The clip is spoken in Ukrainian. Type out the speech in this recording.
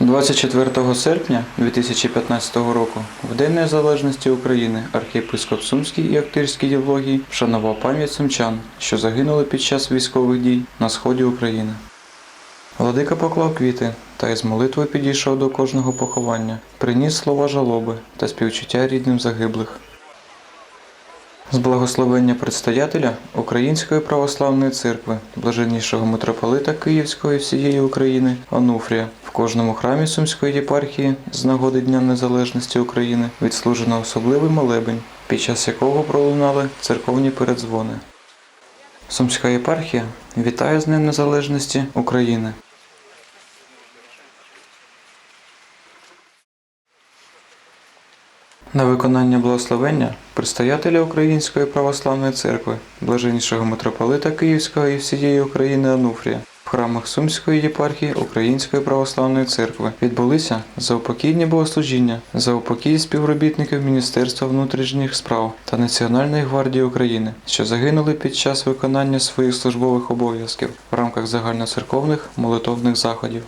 24 серпня 2015 року, в День Незалежності України, архієпископ Сумський і Актирський діалогії вшанував пам'ять сумчан, що загинули під час військових дій на сході України. Владика поклав квіти та із молитвою підійшов до кожного поховання, приніс слова жалоби та співчуття рідним загиблих. З благословення предстоятеля Української православної церкви, блаженнішого митрополита Київського і всієї України Онуфрія, в кожному храмі Сумської єпархії з нагоди Дня Незалежності України відслужено особливий молебень, під час якого пролунали церковні передзвони. Сумська єпархія вітає з Днем Незалежності України. На виконання благословення предстоятеля Української православної церкви, блаженнішого митрополита Київського і всієї України Ануфрія, в храмах Сумської єпархії Української православної церкви відбулися заупокійні богослужіння заупокій співробітників Міністерства внутрішніх справ та Національної гвардії України, що загинули під час виконання своїх службових обов'язків в рамках загальноцерковних молитовних заходів.